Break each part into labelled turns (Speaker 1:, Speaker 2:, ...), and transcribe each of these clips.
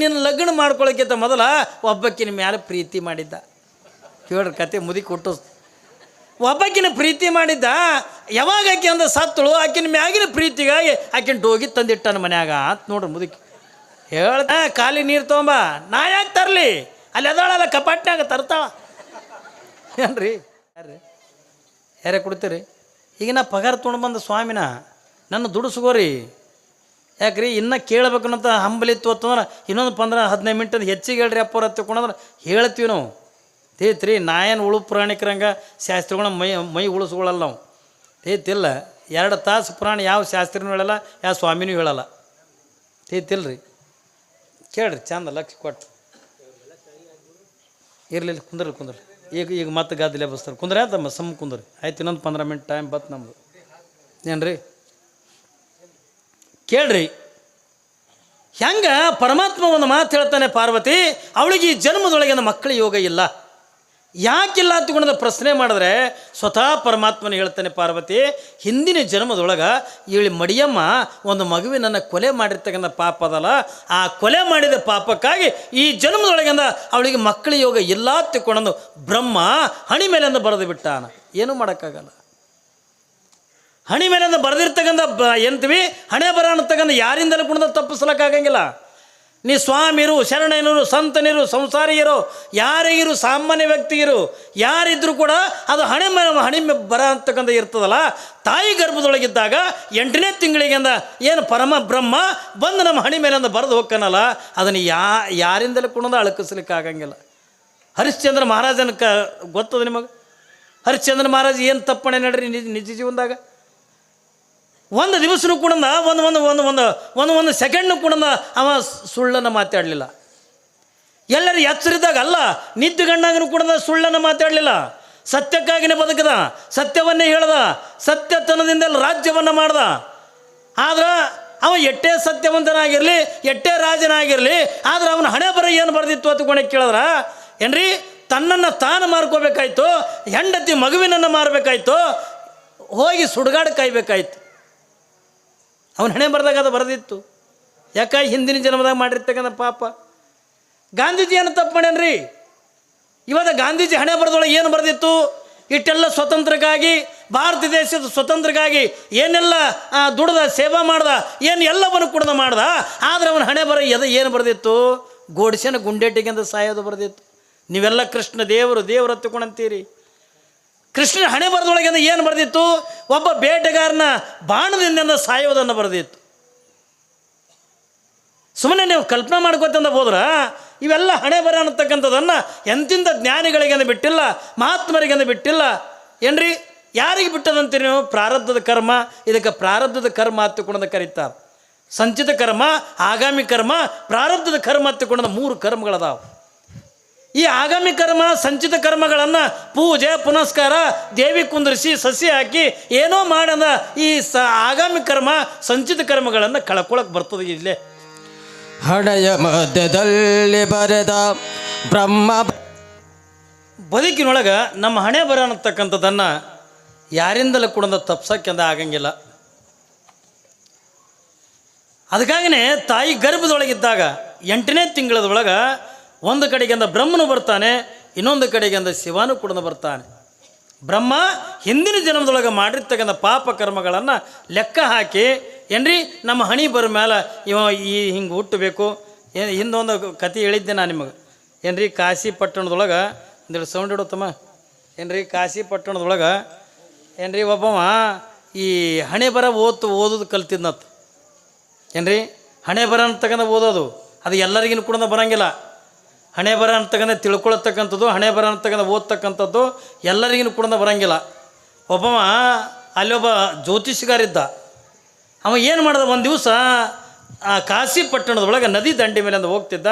Speaker 1: ನಿನ್ನ ಲಗ್ನ ಮಾಡ್ಕೊಳಕ್ಕಿಂತ ಮೊದಲ ಒಬ್ಬಕ್ಕಿನ ಮೇಲೆ ಪ್ರೀತಿ ಮಾಡಿದ್ದ. ಕೇಳ್ರಿ ಕತೆ ಮುದಿ ಕೊಟ್ಟು. ಒಬ್ಬಕ್ಕಿನ ಪ್ರೀತಿ ಮಾಡಿದ್ದ. ಯಾವಾಗ ಆಕೆ ಅಂದ ಸತ್ತಳು, ಆಕಿನ ಮ್ಯಾಗಿನ ಪ್ರೀತಿಗಾಗಿ ಆಕಿನ ಡೋಗಿ ತಂದಿಟ್ಟನ ಮನ್ಯಾಗ ಅಂತ ನೋಡ್ರಿ ಮುದುಕಿ ಹೇಳ್ದ, ಖಾಲಿ ನೀರು ತೊಗೊಂಬ, ನಾ ಯಾಕೆ ತರಲಿ? ಅಲ್ಲಿ ಅದಾಳಲ್ಲ ಕಪಾಟ್ನಾಗ ತರ್ತಾಳ. ಏನ್ರಿ? ಯಾರ್ರಿ? ಯಾರೇ ಕೊಡ್ತೀರಿ? ಈಗ ನಾ ಪಗಾರ ತೊಗೊಂಡು ಬಂದ ಸ್ವಾಮಿನ ನನ್ನ ದುಡಿಸ್ಕೋರಿ ಯಾಕ್ರಿ? ಇನ್ನೂ ಅಂತ ಹಂಬಲಿತ್ತು ಅಂತಂದ್ರೆ ಇನ್ನೊಂದು ಪಂದ್ರ ಹದಿನೈದು ಮಿನಿಟ್ ಹೆಚ್ಚಿಗೆ ಹೇಳ್ರಿ ಅಪ್ಪರ ತಿಳ್ಕೊಂಡ್ರೆ ಹೇಳ್ತೀವಿ ನಾವು. ತೇತ್ರಿ ರೀ ಏನು ಉಳು ಪುರಾಣಿಕರಂಗ ಶಾಸ್ತ್ರಿಗಳ ಮೈ ಮೈ ಉಳಿಸ್ಕೊಳ್ಳಲ್ಲ ನಾವು. ತೀತಿಲ್ಲ. ಎರಡು ತಾಸು ಪುರಾಣ ಯಾವ ಶಾಸ್ತ್ರಿನೂ ಹೇಳಲ್ಲ, ಯಾವ ಸ್ವಾಮಿನೂ ಹೇಳಲ್ಲ. ರೀ ಕೇಳ್ರಿ, ಚಂದ ಲಕ್ಷ ಕೊಟ್ಟು. ಇರಲಿಲ್ಲ ಕುಂದ್ರಿ ಕುಂದ್ರಿ ಈಗ ಈಗ ಮತ್ತೆ ಗಾದಿಲೆ ಬಸ್ತಾರೆ. ಕುಂದ್ರೆ ತಮ್ಮ ಸಮ್ ಕುಂದ್ರಿ. ಆಯ್ತು, ಇನ್ನೊಂದು ಪಂದ್ರ ಮಿನಿಟ್ ಟೈಮ್ ಬತ್ತು ಏನು ಏನ್ರಿ? ಕೇಳ್ರಿ. ಹೆಂಗ ಪರಮಾತ್ಮ ಒಂದು ಮಾತು ಹೇಳ್ತಾನೆ ಪಾರ್ವತಿ, ಅವಳಿಗೆ ಈ ಜನ್ಮದೊಳಗಿನ ಮಕ್ಕಳ ಯೋಗ ಇಲ್ಲ. ಯಾಕಿಲ್ಲ ಅಂತಕೊಂಡ ಪ್ರಶ್ನೆ ಮಾಡಿದ್ರೆ ಸ್ವತಃ ಪರಮಾತ್ಮನ ಹೇಳ್ತಾನೆ ಪಾರ್ವತಿ, ಹಿಂದಿನ ಜನ್ಮದೊಳಗೆ ಇವಳಿ ಮಡಿಯಮ್ಮ ಒಂದು ಮಗುವಿನನ್ನು ಕೊಲೆ ಮಾಡಿರ್ತಕ್ಕಂಥ ಪಾಪ ಅದಲ್ಲ, ಆ ಕೊಲೆ ಮಾಡಿದ ಪಾಪಕ್ಕಾಗಿ ಈ ಜನ್ಮದೊಳಗಿಂದ ಅವಳಿಗೆ ಮಕ್ಕಳ ಯೋಗ ಇಲ್ಲ ತಿಳ್ಕೊಂಡು ಬ್ರಹ್ಮ ಹಣಿ ಮೇಲಿಂದ ಬರೆದು ಬಿಟ್ಟಾನ. ಏನೂ ಮಾಡೋಕ್ಕಾಗಲ್ಲ. ಹಣಿ ಅಂದ್ರೆ ಬರೆದಿರ್ತಕ್ಕಂಥ ಬ, ಎಂತೀವಿ? ಹಣೆ ಬರ ಅನ್ನತಕ್ಕಂಥ ಯಾರಿಂದಲೂ ಕುಣದ ತಪ್ಪಿಸ್ಲಕ್ಕಾಗಂಗಿಲ್ಲ. ನೀ ಸ್ವಾಮಿರು ಶರಣನಿರು ಸಂತನಿರು, ಸಂಸಾರಿಯರು ಯಾರಿಗಿರು ಸಾಮಾನ್ಯ ವ್ಯಕ್ತಿಗಿರು ಯಾರಿದ್ರು ಕೂಡ ಅದು ಹಣೆ ಮೇಲೆ ಹಣೆ ಬರ ಅಂತಕ್ಕಂಥ ಇರ್ತದಲ್ಲ, ತಾಯಿ ಗರ್ಭದೊಳಗಿದ್ದಾಗ ಎಂಟನೇ ತಿಂಗಳಿಗಿಂದ ಏನು ಪರಮ ಬ್ರಹ್ಮ ಬಂದು ನಮ್ಮ ಹಣೆ ಮೇಲಿಂದ ಬರೆದು ಹೋಗ್ಕನಲ್ಲ ಅದನ್ನು ಯಾ, ಯಾರಿಂದಲೂ ಕುಣದ ಅಳಕಿಸ್ಲಿಕ್ಕೆ ಆಗಂಗಿಲ್ಲ ಹರಿಶ್ಚಂದ್ರ ಮಹಾರಾಜನ ಕ, ಗೊತ್ತದ ನಿಮಗೆ? ಹರಿಶ್ಚಂದ್ರ ಮಹಾರಾಜ್ ಏನು ತಪ್ಪಣೆ ನಡ್ರಿ ನಿಜ ನಿಜ ಜೀವನದಾಗ? ಒಂದು ದಿವಸನೂ ಕೂಡ ಒಂದು ಒಂದು ಒಂದು ಒಂದು ಒಂದು ಒಂದು ಸೆಕೆಂಡ್ನು ಕೂಡ ಅವ ಸುಳ್ಳನ್ನು ಮಾತಾಡಲಿಲ್ಲ. ಎಲ್ಲರೂ ಎಚ್ಚರಿದಾಗ ಅಲ್ಲ ನಿದ್ದೆಗಣ್ಣಾಗನು ಕೂಡ ಸುಳ್ಳನ್ನು ಮಾತಾಡಲಿಲ್ಲ. ಸತ್ಯಕ್ಕಾಗಿನೇ ಬದುಕದ, ಸತ್ಯವನ್ನೇ ಹೇಳ್ದ ಸತ್ಯತನದಿಂದೆಲ್ಲ ರಾಜ್ಯವನ್ನು ಮಾಡ್ದ. ಆದ್ರೆ ಅವ ಎಟ್ಟೇ ಸತ್ಯವಂತನಾಗಿರಲಿ ಎಟ್ಟೇ ರಾಜನಾಗಿರಲಿ, ಆದ್ರೆ ಅವನ ಹಣೆ ಬರ ಏನು ಬರೆದಿತ್ತು ಅಂತ ಕೊನೆ ಕೇಳಿದ್ರ? ಏನ್ರಿ, ತನ್ನನ್ನು ತಾನು ಮಾರ್ಕೋಬೇಕಾಯ್ತು, ಹೆಂಡತಿ ಮಗುವಿನನ್ನು ಮಾರಬೇಕಾಯ್ತು, ಹೋಗಿ ಸುಡುಗಾಡು ಕಾಯ್ಬೇಕಾಯ್ತು. ಅವನ ಹಣೆ ಬರೆದಾಗ ಅದು ಬರೆದಿತ್ತು. ಯಾಕೆ ಹಿಂದಿನ ಜನ್ಮದಾಗ ಮಾಡಿರ್ತಕ್ಕಂಥ ಪಾಪ? ಗಾಂಧೀಜಿ ಏನು ತಪ್ಪು ಮಾಡ್ಯಾನ್ರಿ. ಇವಾಗ ಗಾಂಧೀಜಿ ಹಣೆ ಬರೆದೊಳಗೆ ಏನು ಬರೆದಿತ್ತು? ಇಟ್ಟೆಲ್ಲ ಸ್ವತಂತ್ರಕ್ಕಾಗಿ, ಭಾರತ ದೇಶದ ಸ್ವತಂತ್ರಕ್ಕಾಗಿ ಏನೆಲ್ಲ ದುಡ್ದ, ಸೇವಾ ಮಾಡ್ದ, ಏನು ಎಲ್ಲವನ್ನು ಕುಡ್ದ ಮಾಡ್ದ, ಆದರೆ ಅವನ ಹಣೆ ಬರ ಎದ ಏನು ಬರೆದಿತ್ತು? ಗೋಡ್ಸೆನ ಗುಂಡೇಟಿಗೆ ಅಂತ ಸಾಯೋದು ಬರೆದಿತ್ತು. ನೀವೆಲ್ಲ ಕೃಷ್ಣ ದೇವರು ದೇವರು ಹತ್ತುಕೊಂಡಂತೀರಿ. ಕೃಷ್ಣ ಹಣೆ ಬರದೊಳಗೆ ಏನು ಬರೆದಿತ್ತು? ಒಬ್ಬ ಬೇಟೆಗಾರನ ಬಾಣದಿಂದ ಸಾಯೋದನ್ನು ಬರೆದಿತ್ತು. ಸುಮ್ಮನೆ ನೀವು ಕಲ್ಪನೆ ಮಾಡ್ಕೋತಂದ ಹೋದ್ರ, ಇವೆಲ್ಲ ಹಣೆ ಬರ ಅನ್ನತಕ್ಕಂಥದ್ದನ್ನು ಎಂತಿಂಥ ಜ್ಞಾನಿಗಳಿಗೆಂದು ಬಿಟ್ಟಿಲ್ಲ ಮಹಾತ್ಮರಿಗೆಂದು ಬಿಟ್ಟಿಲ್ಲ. ಏನ್ರಿ? ಯಾರಿಗೆ ಬಿಟ್ಟದಂತೀರಿ ನೀವು? ಪ್ರಾರಬ್ಧದ ಕರ್ಮ, ಇದಕ್ಕೆ ಪ್ರಾರಬ್ಧದ ಕರ್ಮ ಹತ್ತುಕೊಂಡದ ಕರೀತಾರೆ. ಸಂಚಿತ ಕರ್ಮ, ಆಗಾಮಿ ಕರ್ಮ, ಪ್ರಾರಬ್ಧದ ಕರ್ಮ ಹತ್ತಿಕೊಂಡ ಮೂರು ಕರ್ಮಗಳದಾವು. ಈ ಆಗಾಮಿ ಕರ್ಮ ಸಂಚಿತ ಕರ್ಮಗಳನ್ನು ಪೂಜೆ ಪುನಸ್ಕಾರ ದೇವಿ ಕುಂದರಿಸಿ ಸಸಿ ಹಾಕಿ ಏನೋ ಮಾಡದ ಈ ಸ ಆಗಾಮಿ ಕರ್ಮ ಸಂಚಿತ ಕರ್ಮಗಳನ್ನು ಕಳ್ಕೊಳಕ್ಕೆ ಬರ್ತದೆ ಇಲ್ಲೇ.
Speaker 2: ಹಣೆಯ ಮಧ್ಯದಲ್ಲಿ ಬರೆದ ಬ್ರಹ್ಮ
Speaker 1: ಬದುಕಿನೊಳಗೆ ನಮ್ಮ ಹಣೆ ಬರ ಅನ್ನತಕ್ಕಂಥದ್ದನ್ನು ಯಾರಿಂದಲೂ ಕೂಡ ತಪ್ಸಕ್ಕೆಂದ ಆಗಂಗಿಲ್ಲ. ಅದಕ್ಕಾಗಿಯೇ ತಾಯಿ ಗರ್ಭದೊಳಗಿದ್ದಾಗ ಎಂಟನೇ ತಿಂಗಳದೊಳಗೆ ಒಂದು ಕಡೆಗಿಂದ ಬ್ರಹ್ಮನು ಬರ್ತಾನೆ, ಇನ್ನೊಂದು ಕಡೆಗಿಂದ ಶಿವನು ಕೂಡ ಬರ್ತಾನೆ. ಬ್ರಹ್ಮ ಹಿಂದಿನ ಜನ್ಮದೊಳಗೆ ಮಾಡಿರ್ತಕ್ಕಂಥ ಪಾಪ ಕರ್ಮಗಳನ್ನು ಲೆಕ್ಕ ಹಾಕಿ, ಏನ್ರಿ, ನಮ್ಮ ಹಣಿ ಬರೋ ಮೇಲೆ ಇವ ಈ ಹಿಂಗೆ ಹುಟ್ಟಬೇಕು. ಹಿಂದೊಂದು ಕತೆ ಹೇಳಿದ್ದೆ ನಾನು ನಿಮಗೆ. ಏನ್ರಿ, ಕಾಶಿ ಪಟ್ಟಣದೊಳಗೆ ಒಂದೆರಡು ಸೌಂಡ್ ಇಡುತ್ತಮ್ಮ. ಏನ್ರಿ, ಕಾಶಿ ಪಟ್ಟಣದೊಳಗೆ, ಏನ್ರಿ, ಒಬ್ಬವ ಈ ಹಣೆ ಬರ ಓದ್ತು, ಓದೋದು ಕಲ್ತಿದ್ನತ್. ಏನ್ರಿ, ಹಣೆ ಬರ ಅಂತಕ್ಕಂಥ ಓದೋದು, ಅದು ಎಲ್ಲರಿಗೂ ಕೂಡ ಬರಂಗಿಲ್ಲ. ಹಣೆ ಬರ ಅಂತಕ್ಕಂಥ ತಿಳ್ಕೊಳತಕ್ಕಂಥದ್ದು, ಹಣೆ ಬರ ಅಂತಕ್ಕಂಥ ಓದ್ತಕ್ಕಂಥದ್ದು ಎಲ್ಲರಿಗೂ ಕೂಡ ಬರಂಗಿಲ್ಲ. ಒಬ್ಬವ ಅಲ್ಲೊಬ್ಬ ಜ್ಯೋತಿಷಿಗಾರಿದ್ದ. ಅವ ಏನು ಮಾಡ್ದ? ಒಂದು ದಿವಸ, ಆ ಕಾಶಿ ಪಟ್ಟಣದೊಳಗೆ ನದಿ ದಂಡೆ ಮೇಲೆ ಅಂತ ಹೋಗ್ತಿದ್ದ.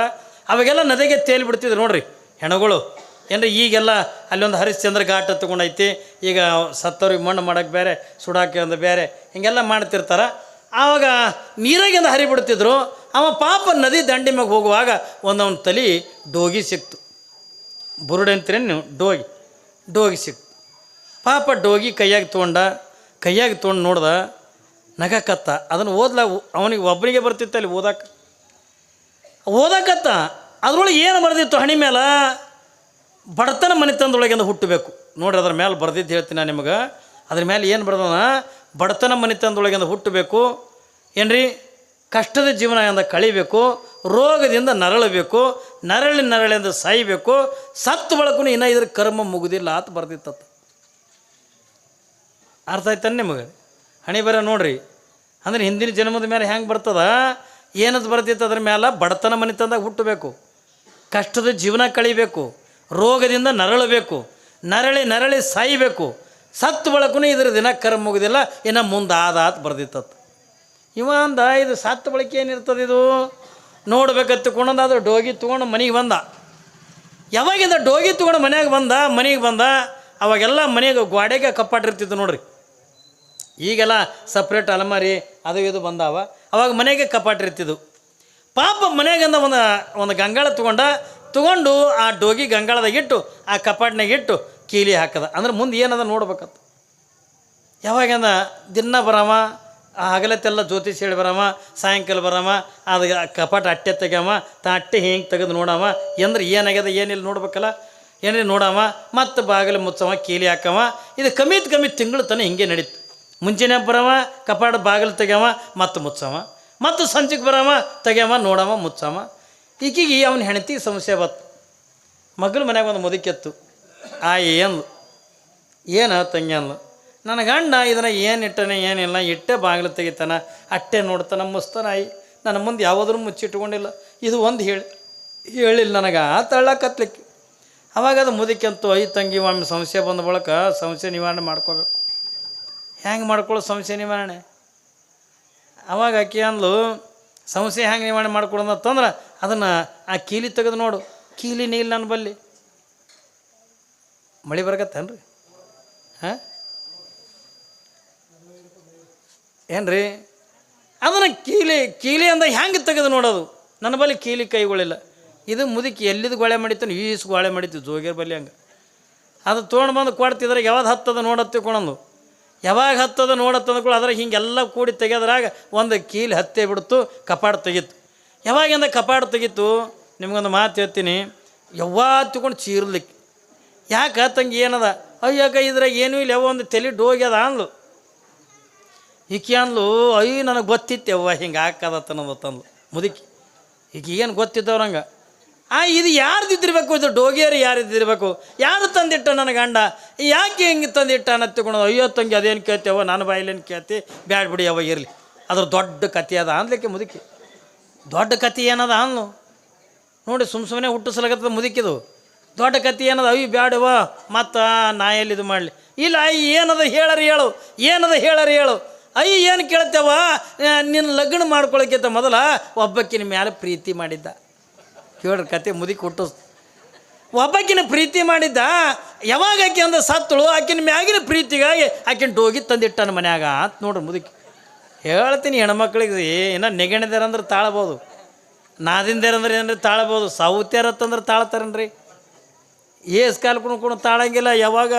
Speaker 1: ಅವಾಗೆಲ್ಲ ನದಿಗೆ ತೇಲಿ ಬಿಡ್ತಿದ್ರು ನೋಡ್ರಿ ಹೆಣಗಳು. ಏನ್ರೀ ಈಗೆಲ್ಲ ಅಲ್ಲೊಂದು ಹರಿಶ್ಚಂದ್ರ ಘಾಟ ತಗೊಂಡೈತಿ ಈಗ ಸತ್ತವ್ರಿಗೆ ಮಣ್ಣು ಮಾಡೋಕ್ಕೆ ಬೇರೆ, ಸುಡಾಕೆ ಒಂದು ಬೇರೆ, ಹಿಂಗೆಲ್ಲ ಮಾಡ್ತಿರ್ತಾರೆ. ಆವಾಗ ನೀರಾಗಿಂದ ಹರಿಬಿಡ್ತಿದ್ರು. ಅವ ಪಾಪ ನದಿ ದಂಡಿ ಮ್ಯಾಗ ಹೋಗುವಾಗ ಒಂದವನ ತಲೆ ಡೋಗಿ ಸಿಕ್ತು. ಬುರುಡೆ ಅಂತೀರೇನು ಡೋಗಿ. ಡೋಗಿ ಸಿಕ್ತು. ಪಾಪ ಡೋಗಿ ಕೈಯಾಗಿ ತೊಗೊಂಡ, ಕೈಯಾಗಿ ತೊಗೊಂಡು ನೋಡ್ದ, ನಗಕತ್ತ. ಅದನ್ನು ಓದ್ಲ, ಅವನಿಗೆ ಒಬ್ಬನಿಗೆ ಬರ್ತಿತ್ತು ಅಲ್ಲಿ ಓದಕ್ಕೆ ಓದಕತ್ತ. ಅದ್ರೊಳಗೆ ಏನು ಬರೆದಿತ್ತು ಹಣಿ ಮೇಲೆ ಬಡತನ ಮನೆತನದೊಳಗಿಂದ ಹುಟ್ಟಬೇಕು. ನೋಡ್ರಿ ಅದ್ರ ಮೇಲೆ ಬರ್ದಿದ್ದು ಹೇಳ್ತೀನಿ ನಾನು ನಿಮಗೆ. ಅದ್ರ ಮೇಲೆ ಏನು ಬರ್ದನ ಬಡತನ ಮನೆತನದೊಳಗಿಂದ ಹುಟ್ಟಬೇಕು. ಏನ್ರಿ? ಕಷ್ಟದ ಜೀವನದಿಂದ ಕಳಿಬೇಕು, ರೋಗದಿಂದ ನರಳಬೇಕು, ನರಳಿ ನರಳಿಂದ ಸಾಯಬೇಕು ಸತ್ತು ಬಳಕು ಇನ್ನೂ ಇದ್ರ ಕರ್ಮ ಮುಗುದಿಲ್ಲ ಅಂತ ಬರ್ದಿತ್ತತ್ತ ಅರ್ಥ ಆಯ್ತಾನೆ ನಿಮಗೆ? ಹಣಿ ಬರ ನೋಡ್ರಿ, ಅಂದ್ರೆ ಹಿಂದಿನ ಜನ್ಮದ ಮೇಲೆ ಹೆಂಗೆ ಬರ್ತದ? ಏನದು ಬರ್ತಿತ್ತು ಅದ್ರ ಮೇಲೆ ಬಡತನ ಮನೆ ತಂದಾಗ ಹುಟ್ಟಬೇಕು, ಕಷ್ಟದ ಜೀವನ ಕಳಿಬೇಕು, ರೋಗದಿಂದ ನರಳಬೇಕು, ನರಳಿ ನರಳಿ ಸಾಯಬೇಕು ಸತ್ತು ಬಳಕು ಇದ್ರ ದಿನ ಕರ್ಮ ಮುಗುದಿಲ್ಲ, ಇನ್ನು ಮುಂದೆ ಆದ ಅಂತ ಬರ್ದಿತ್ತತ್ತು ಇವ ಅಂದ ಇದು ಸತ್ತು ಬಳಕೆ ಏನಿರ್ತದೆ ಇದು? ನೋಡ್ಬೇಕತ್ತು ಕೊಂಡಂದ ಅದು ಡೋಗಿ ತೊಗೊಂಡು ಮನೆಗೆ ಬಂದ. ಯಾವಾಗಿಂದ ಡೋಗಿ ತೊಗೊಂಡು ಮನೆಯಾಗ ಬಂದ, ಮನೆಗೆ ಬಂದ, ಅವಾಗೆಲ್ಲ ಮನೆಗೆ ಗೋಡೆಗೆ ಕಪ್ಪಾಟಿರ್ತಿತ್ತು ನೋಡ್ರಿ. ಈಗೆಲ್ಲ ಸಪ್ರೇಟ್ ಅಲಮಾರಿ ಅದು ಇದು ಬಂದಾವ. ಅವಾಗ ಮನೆಗೆ ಕಪ್ಪಾಟಿರ್ತಿದ್ದು ಪಾಪ ಮನೆಗಿಂದ ಒಂದು ಒಂದು ಗಂಗಾಳ ತೊಗೊಂಡ, ತೊಗೊಂಡು ಆ ಡೋಗಿ ಗಂಗಾಳದಾಗ ಇಟ್ಟು, ಆ ಕಪಾಟ್ನಾಗ ಇಟ್ಟು ಕೀಲಿ ಹಾಕದ. ಅಂದ್ರೆ ಮುಂದೆ ಏನದ ನೋಡ್ಬೇಕತ್ತು ಯಾವಾಗಂದ ದಿನ ಬರಾಮ ಆ ಹಗಲತ್ತೆಲ್ಲ ಜ್ಯೋತಿಷ್ ಹೇಳಿ ಬರಮ್ಮ ಸಾಯಂಕಾಲ ಬರಮ್ಮ ಅದು ಕಪಾಟ ಅಟ್ಟೆ ತೆಗ್ಯಾಮ, ತಾ ಅಟ್ಟೆ ಹಿಂಗೆ ತೆಗೆದು ನೋಡಮ್ಮ ಎಂದ್ರೆ ಏನಾಗ್ಯದ, ಏನಿಲ್ಲ ನೋಡ್ಬೇಕಲ್ಲ. ಏನಿಲ್ಲ ನೋಡಮ್ಮ ಮತ್ತು ಬಾಗಿಲು ಮುಚ್ಚವ ಕೀಲಿ ಹಾಕವ ಇದು ಕಮ್ಮಿತ್ ಕಮ್ಮಿ ತಿಂಗಳು ತನಕ ಹಿಂಗೆ ನಡೀತು. ಮುಂಚೆನೇ ಬರವ ಕಪಾಟ ಬಾಗಿಲು ತೆಗ್ಯಾವ ಮತ್ತು ಮುಚ್ಚವ ಮತ್ತು ಸಂಜೆಗೆ ಬರವ ತೆಗ್ಯಾವ ನೋಡಮ್ಮ ಮುಚ್ಚವ ಈಕಿಗೆ ಅವನ ಹೆಣತಿ ಸಮಸ್ಯೆ ಬತ್ತು ಮಗಳ ಮನ್ಯಾಗ ಒಂದು ಮುದುಕೆತ್ತು ಆ ಏನು ಏನು ತಂಗಿ ಅಂದ್ಲು ನನ್ನ ಗಂಡ ಇದನ್ನು ಏನು ಇಟ್ಟನೆ ಏನಿಲ್ಲ ಇಟ್ಟೆ ಬಾಗಿಲು ತೆಗಿತಾನ, ಅಟ್ಟೆ ನೋಡ್ತಾನ ಮುಸ್ತಾನ ಆಯಿ ನನ್ನ ಮುಂದೆ ಯಾವುದ್ರೂ ಮುಚ್ಚಿಟ್ಕೊಂಡಿಲ್ಲ. ಇದು ಒಂದು ಹೇಳಿ ಹೇಳಿಲ್ಲ ನನಗೆ, ಆ ತಳ್ಳಕತ್ಲಿಕ್ಕೆ ಅವಾಗ ಅದು ಮುದುಕೆಂತು ಐ ತಂಗಿ, ಒಮ್ಮೆ ಸಮಸ್ಯೆ ಬಂದ ಬಳಕ ಸಮಸ್ಯೆ ನಿವಾರಣೆ ಮಾಡ್ಕೋಬೇಕು. ಹೆಂಗೆ ಮಾಡ್ಕೊಳ್ಳೋ ಸಮಸ್ಯೆ ನಿವಾರಣೆ? ಅವಾಗ ಆಕೆ ಅಂದ್ಲು ಸಮಸ್ಯೆ ಹೆಂಗೆ ನಿವಾರಣೆ ಮಾಡ್ಕೊಡೋದಂತಂದ್ರೆ ಅದನ್ನು ಆ ಕೀಲಿ ತೆಗೆದು ನೋಡು. ಕೀಲಿ ನೀಲ್ ನನ್ನ ಬಲ್ಲಿ. ಮಳೆ ಬರಕತ್ತೇನ್ರಿ? ಹಾಂ? ಏನ್ರಿ? ಅದನ್ನು ಕೀಲಿ ಕೀಲಿ ಅಂದ ಹೆಂಗೆ ತೆಗೆದು ನೋಡೋದು? ನನ್ನ ಬಳಿ ಕೀಲಿ ಕೈಗಳಿಲ್ಲ. ಇದು ಮುದುಕಿ ಎಲ್ಲಿದ್ದು ಗೋಳೆ ಮಾಡಿತ್ತು ಈಸ್ ಗೋಳೆ ಮಾಡಿತ್ತು ಜೋಗಿಯರ್ ಬಲ್ಲಿ ಹಂಗೆ. ಅದು ತೊಗೊಂಡು ಬಂದು ಕೊಡ್ತಿದ್ರೆ ಯಾವಾಗ ಹತ್ತದ ನೋಡತ್ತೆ ಕೊಣಂದು ಯಾವಾಗ ಹತ್ತದ ನೋಡತ್ತದ ಕೂಡ ಅದ್ರಾಗ ಹಿಂಗೆಲ್ಲ ಕೂಡಿ ತೆಗೆದ್ರಾಗ ಒಂದು ಕೀಲಿ ಹತ್ತೆ ಬಿಡ್ತು, ಕಪಾಟ ತೆಗಿತು. ಯಾವಾಗಿಂದ ಕಪಾಡು ತೆಗಿತು? ನಿಮ್ಗೊಂದು ಮಾತು ಹೇಳ್ತೀನಿ. ಯಾವಾಗ ತಗೊಂಡು ಚೀರ್ಲಿಕ್ಕೆ. ಯಾಕೆ ತಂಗಿ ಏನದ? ಅಯ್ಯಾಕ ಇದ್ರಾಗ ಏನೂ ಇಲ್ಲ ಯಾವ ಒಂದು ತಲೆ ಡೋಗ್ಯದ ಅಂದ್ಲು. ಈಕಿ ಅಂದ್ಲು ಅಯ್ಯ, ನನಗೆ ಗೊತ್ತಿತ್ತು ಯವ್ವ ಹಿಂಗೆ ಹಾಕದ ತನ್ನದು ತಂದ್ಲು. ಮುದುಕಿ ಈಗ ಏನು ಗೊತ್ತಿದ್ದವ್ರಂಗೆ ಆ, ಇದು ಯಾರ್ದಿದ್ದಿರ್ಬೇಕು? ಇದು ಡೋಗಿಯರು ಯಾರಿದ್ದಿರ್ಬೇಕು? ಯಾರು ತಂದಿಟ್ಟ ನನ್ನ ಗಂಡ? ಯಾಕೆ ಹಿಂಗೆ ತಂದಿಟ್ಟ? ತಿಳ್ಕೊಳೋದು ಅಯ್ಯೋ, ತಂಗಿ, ಅದೇನು ಕೇಳ್ತೇವ ನನ್ನ ಬಾಯಿಲೇನು ಕೇಳ್ತಿ? ಬ್ಯಾಡ್ ಬಿಡಿ ಅವ ಇರಲಿ. ಅದ್ರ ದೊಡ್ಡ ಕತೆ ಅದ, ಅನ್ಲಿಕ್ಕೆ ಮುದುಕಿ. ದೊಡ್ಡ ಕತೆ ಏನದ? ಅಂದ್ಲು ನೋಡಿ ಸುಮ್ಮ ಸುಮ್ಮನೆ ಹುಟ್ಟಿಸ್ಲಾಗತ್ತದ ಮುದುಕಿದು. ದೊಡ್ಡ ಕತೆ ಏನದ? ಅಯ್ಯ ಬ್ಯಾಡವ ಮತ್ತು ನಾ ಎಲ್ಲಿ ಇದು ಮಾಡಲಿ? ಇಲ್ಲ, ಅಯ್ಯ, ಏನದ ಹೇಳರಿ ಹೇಳು, ಏನದ ಹೇಳರಿ ಹೇಳು? ಅಯ್ಯ, ಏನು ಕೇಳ್ತೇವ? ನಿನ್ನ ಲಗ್ನ ಮಾಡ್ಕೊಳಕ್ಕಿಂತ ಮೊದಲ ಒಬ್ಬಕ್ಕಿನ ಮೇಲೆ ಪ್ರೀತಿ ಮಾಡಿದ್ದ. ಕೇಳ್ರಿ, ಕತೆ ಮುದಿ ಕೊಟ್ಟು ಒಬ್ಬಕ್ಕಿನ ಪ್ರೀತಿ ಮಾಡಿದ್ದ, ಯಾವಾಗ ಆಕೆ ಅಂದ ಸತ್ತಳು, ಆಕಿನ ಮ್ಯಾಗಿನ ಪ್ರೀತಿಗಾಗಿ ಆಕಿನ ಡೋಗಿ ತಂದಿಟ್ಟನ ಮನ್ಯಾಗ ಅಂತ ನೋಡ್ರಿ ಮುದುಕಿ. ಹೇಳ್ತೀನಿ ಹೆಣ್ಮಕ್ಳಿಗೆ ಏನೋ ನೆಗಣಿದಾರಂದ್ರೆ ತಾಳ್ಬೋದು. ನಾದಿಂದೇರಂದ್ರೆ ಏನಂದ್ರೆ ತಾಳ್ಬೋದು? ಸಾವುತ್ಯಾರತ್ತಂದ್ರೆ ತಾಳ್ತಾರನ್ರಿ? ಏಸ್ ಕಾಲು ಕುಣ್ಕೊಂಡು ತಾಳಂಗಿಲ್ಲ, ಯಾವಾಗ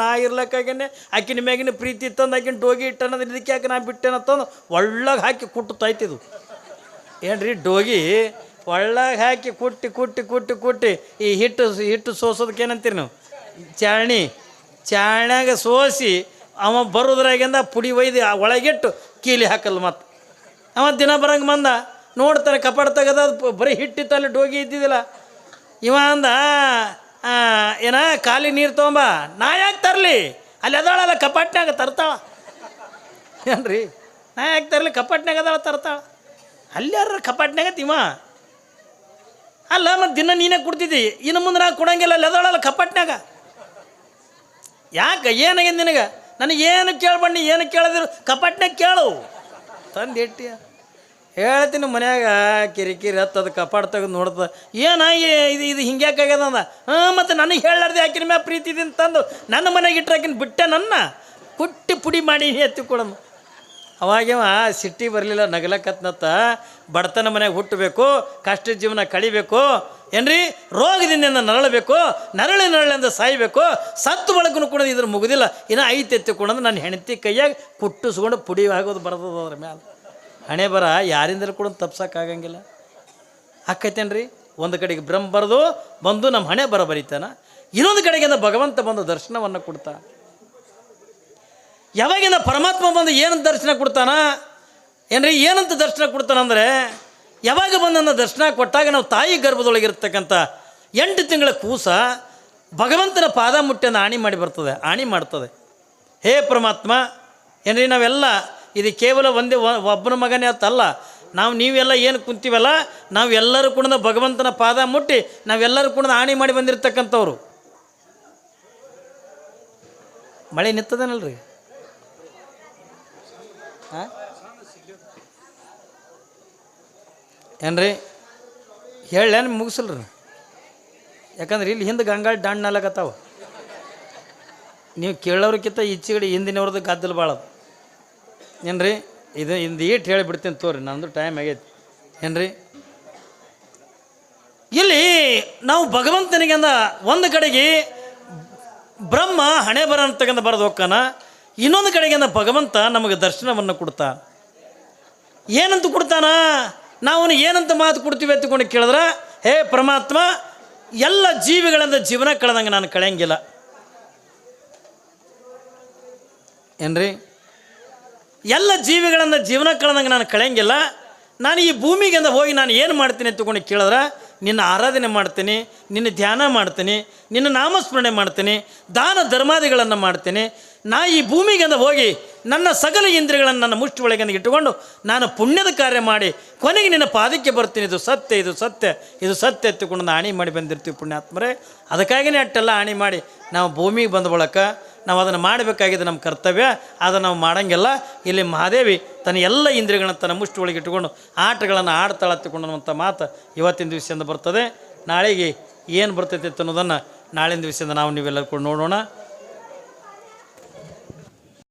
Speaker 1: ನಾ ಇರ್ಲಕ್ಕಾಗೇನೆ ಆಕಿನ ಮ್ಯಾಗಿನ ಪ್ರೀತಿ ತಂದು ಆಕಿನ ಡೋಗಿ ಇಟ್ಟನದ ಇದಕ್ಕೆ ಯಾಕೆ ನಾ ಬಿಟ್ಟೇನತ್ತಂದು ಒಳ್ಳಗೆ ಹಾಕಿ ಕುಟ್ಟು ತಾಯ್ತಿದ್ವು ಏನ್ರಿ ಡೋಗಿ? ಒಳ್ಳಗೆ ಹಾಕಿ ಕುಟ್ಟಿ ಕುಟ್ಟಿ ಕುಟ್ಟಿ ಕುಟ್ಟಿ. ಈ ಹಿಟ್ಟು ಹಿಟ್ಟು ಸೋಸೋದಕ್ಕೆ ಏನಂತೀರಿ ನೀವು? ಚಾಣಿ. ಚಾಣ್ಯಾಗ ಸೋಸಿ ಅವ ಬರೋದ್ರಾಗಿಂದ ಪುಡಿ ಒಯ್ದು ಒಳಗಿಟ್ಟು ಕೀಲಿ ಹಾಕಲ್ಲ ಮತ್ತೆ. ಅವ ದಿನ ಬರಂಗೆ ಬಂದ ನೋಡ್ತಾರೆ ಕಪಾಟ ತಗದ ಬರೀ ಹಿಟ್ಟಿತ್ತಲ್ಲಿ ಡೋಗಿ ಇದ್ದಿದ್ದಿಲ್ಲ. ಇವ ಅಂದ ಏನ, ಖಾಲಿ ನೀರು ತೊಗೊಂಬ. ನಾ ಯಾಕೆ ತರಲಿ? ಅಲ್ಲಿ ಅದಾಳಲ್ಲ ಕಪಾಟ್ನಾಗ ತರ್ತಾಳ. ಏನ್ರಿ? ನಾ ಯಾಕೆ ತರಲಿ? ಕಪಾಟ್ನಾಗ ಅದಾಳ, ತರ್ತಾಳ. ಅಲ್ಲಾರ ಕಪಾಟ್ನಾಗ ತಿಮ್ಮ ಅಲ್ಲ, ಮತ್ತು ದಿನ ನೀನೇ ಕುಡ್ತಿದ್ದಿ. ಇನ್ನು ಮುಂದೆ ನಾ ಕೊಡಂಗಿಲ್ಲ, ಅಲ್ಲಿ ಅದಾಳಲ್ಲ ಕಪಾಟ್ನಾಗ ಯಾಕೆ, ಏನಾಗಿಂದ ನಿನಗೆ? ನನಗೆ ಏನು ಕೇಳ್ಬಣ್ಣಿ, ಏನು ಕೇಳಿದ್ರು? ಕಪಾಟ್ನಾಗ ಕೇಳು. ತಂದು ಇಟ್ಟಿಯ ಹೇಳ್ತೀನಿ ಮನ್ಯಾಗ ಕಿರಿಕಿರಿ ಹತ್ತದ ಕಪಾಡ್ ತೆಗೆದು ನೋಡ್ತದ ಏನ ಇದು ಇದು ಹಿಂಗ್ಯಾಕಾಗ್ಯದ ಅಂದ? ಹಾಂ, ಮತ್ತು ನನಗೆ ಹೇಳಾರ್ದೆ ಆಕಿನ ಮ್ಯಾಗ ಪ್ರೀತಿ ಇದೀನಿ ತಂದು ನನ್ನ ಮನೆಗೆ ಇಟ್ಟರೆ ಆಕಿನ ಬಿಟ್ಟೆ ನನ್ನ? ಕುಟ್ಟಿ ಪುಡಿ ಮಾಡಿ ಎತ್ತಿ ಕೊಡೋನು. ಅವಾಗೇವ ಸಿಟ್ಟಿ ಬರಲಿಲ್ಲ, ನಗಲಕತ್ನತ್ತ. ಬಡತನ ಮನೆಗೆ ಹುಟ್ಟಬೇಕು, ಕಷ್ಟ ಜೀವನ ಕಳಿಬೇಕು. ಏನ್ರಿ? ರೋಗದಿಂದ ನರಳಬೇಕು, ನರಳಿ ನರಳಿಂದ ಸಾಯಬೇಕು. ಸತ್ತು ಬಳಕನು ಕೂಡ ಇದ್ರ ಮುಗುದಿಲ್ಲ. ಇನ್ನು ಐತೆ ಎತ್ತಿಕೊಂಡಂದು ನನ್ನ ಹೆಂಡತಿ ಕೈಯಾಗ ಕುಟ್ಟಿಸ್ಕೊಂಡು ಪುಡಿ ಆಗೋದು ಬರ್ತದ ಅದ್ರ ಮ್ಯಾಲ. ಹಣೆ ಬರ ಯಾರಿಂದಲೂ ಕೂಡ ತಪ್ಸೋಕ್ಕಾಗಂಗಿಲ್ಲ. ಹಾಕೈತೇನ್ರಿ ಒಂದು ಕಡೆಗೆ ಬ್ರಹ್ಮ ಬರೆದು, ಬಂದು ನಮ್ಮ ಹಣೆ ಬರ ಬರೀತಾನ. ಇನ್ನೊಂದು ಕಡೆಗಿಂದ ಭಗವಂತ ಬಂದು ದರ್ಶನವನ್ನು ಕೊಡ್ತಾ. ಯಾವಾಗಿಂದ ಪರಮಾತ್ಮ ಬಂದು ಏನಂತ ದರ್ಶನ ಕೊಡ್ತಾನ? ಏನ್ರಿ, ಏನಂತ ದರ್ಶನ ಕೊಡ್ತಾನಂದ್ರೆ, ಯಾವಾಗ ಬಂದನ್ನ ದರ್ಶನ ಕೊಟ್ಟಾಗ ನಾವು ತಾಯಿ ಗರ್ಭದೊಳಗಿರ್ತಕ್ಕಂಥ ಎಂಟು ತಿಂಗಳ ಕೂಸ ಭಗವಂತನ ಪಾದ ಮುಟ್ಟಿಯನ್ನು ಆಣಿ ಮಾಡಿ ಬರ್ತದೆ, ಆಣಿ ಮಾಡ್ತದೆ. ಹೇ ಪರಮಾತ್ಮ, ಏನ್ರಿ, ನಾವೆಲ್ಲ ಇದು ಕೇವಲ ಒಂದೇ ಒಬ್ಬನ ಮಗನೇ ಅಂತಲ್ಲ ನಾವು ನೀವೆಲ್ಲ ಏನು ಕುಂತೀವಲ್ಲ ನಾವೆಲ್ಲರೂ ಕೂಡ ಭಗವಂತನ ಪಾದ ಮುಟ್ಟಿ ನಾವೆಲ್ಲರೂ ಕೂಡ ಆಣಿ ಮಾಡಿ ಬಂದಿರತಕ್ಕಂಥವ್ರು. ಮಳೆ ನಿತ್ತದನಲ್ರಿ ಹಾಂ? ಏನ್ರಿ? ಹೇಳೇನು ಮುಗಿಸಲ್ರಿ? ಯಾಕಂದ್ರೆ ಇಲ್ಲಿ ಹಿಂದೆ ಗಂಗಾಳ ದಾಂಡ್ ನೀವು ಕೇಳೋರ್ಕಿಂತ ಈಚೆಗಡೆ ಹಿಂದಿನವ್ರದ್ದು ಗದ್ದಲು ಏನ್ರಿ? ಇದು ಇಂದು ಏಟ್ ಹೇಳಿಬಿಡ್ತೀನಿ ತೋರಿ, ನಂದು ಟೈಮ್ ಆಗೈತಿ. ಏನ್ರಿ? ಇಲ್ಲಿ ನಾವು ಭಗವಂತನಿಗೆ ಅಂದ ಒಂದು ಕಡೆಗೆ ಬ್ರಹ್ಮ ಹಣೆ ಬರ ಅಂತಕ್ಕಂಥ ಬರೆದು ಹೋಗ್ತಾನ, ಇನ್ನೊಂದು ಕಡೆಗೆ ಅಂದ ಭಗವಂತ ನಮಗೆ ದರ್ಶನವನ್ನು ಕೊಡ್ತಾ. ಏನಂತ ಕೊಡ್ತಾನ? ನಾವು ಏನಂತ ಮಾತು ಕೊಡ್ತೀವಿ ಅಂತಕೊಂಡು ಕೇಳಿದ್ರೆ, ಹೇ ಪರಮಾತ್ಮ, ಎಲ್ಲ ಜೀವಿಗಳಿಂದ ಜೀವನ ಕಳೆದಂಗೆ ನಾನು ಕಳೆಯಂಗಿಲ್ಲ. ಏನ್ರಿ? ಎಲ್ಲ ಜೀವಿಗಳನ್ನು ಜೀವನ ಕಳೆದಂಗೆ ನಾನು ಕಳೆಯಂಗಿಲ್ಲ. ನಾನು ಈ ಭೂಮಿಗಿಂದ ಹೋಗಿ ನಾನು ಏನು ಮಾಡ್ತೀನಿ ತಗೊಂಡು ಕೇಳಿದ್ರೆ, ನಿನ್ನ ಆರಾಧನೆ ಮಾಡ್ತೀನಿ, ನಿನ್ನ ಧ್ಯಾನ ಮಾಡ್ತೀನಿ, ನಿನ್ನ ನಾಮಸ್ಮರಣೆ ಮಾಡ್ತೀನಿ, ದಾನ ಧರ್ಮಾದಿಗಳನ್ನು ಮಾಡ್ತೀನಿ. ನಾ ಈ ಭೂಮಿಗಿಂದ ಹೋಗಿ ನನ್ನ ಸಗಲ ಇಂದ್ರಿಯಗಳನ್ನು ನನ್ನ ಮುಷ್ಟಿ ಒಳಗೆ ಇಟ್ಟುಕೊಂಡು ನಾನು ಪುಣ್ಯದ ಕಾರ್ಯ ಮಾಡಿ ಕೊನೆಗೆ ನಿನ್ನ ಪಾದಕ್ಕೆ ಬರ್ತೀನಿ. ಇದು ಸತ್ಯ ಇದು ಸತ್ಯ ಇದು ಸತ್ಯ ಎತ್ತಿಕೊಂಡು ನಾನು ಆಣಿ ಮಾಡಿ ಬಂದಿರ್ತೀವಿ ಪುಣ್ಯಾತ್ಮರೇ. ಅದಕ್ಕಾಗಿಯೇ ಅಟ್ಟೆಲ್ಲ ಆಣಿ ಮಾಡಿ ನಾವು ಭೂಮಿಗೆ ಬಂದ ಬಳಕ ನಾವು ಅದನ್ನು ಮಾಡಬೇಕಾಗಿದೆ ನಮ್ಮ ಕರ್ತವ್ಯ, ಅದನ್ನು ನಾವು ಮಾಡಂಗಿಲ್ಲ ಇಲ್ಲಿ ಮಹಾದೇವಿ ತನ್ನ ಎಲ್ಲ ಇಂದ್ರಿಯಗಳನ್ನು ತನ್ನ ಮುಷ್ಟಿ ಒಳಗೆ ಇಟ್ಟುಕೊಂಡು, ಆಟಗಳನ್ನು ಆಡ್ತಾಳ ಅನ್ನುವಂಥ ಮಾತು ಇವತ್ತಿನ ದಿವಸದಿಂದ ಬರ್ತದೆ. ನಾಳೆಗೆ ಏನು ಬರ್ತೈತೆ ಅನ್ನೋದನ್ನು ನಾಳಿನ ದಿವಸದಿಂದ ನಾವು ನೀವೆಲ್ಲರೂ ಕೂಡ ನೋಡೋಣ.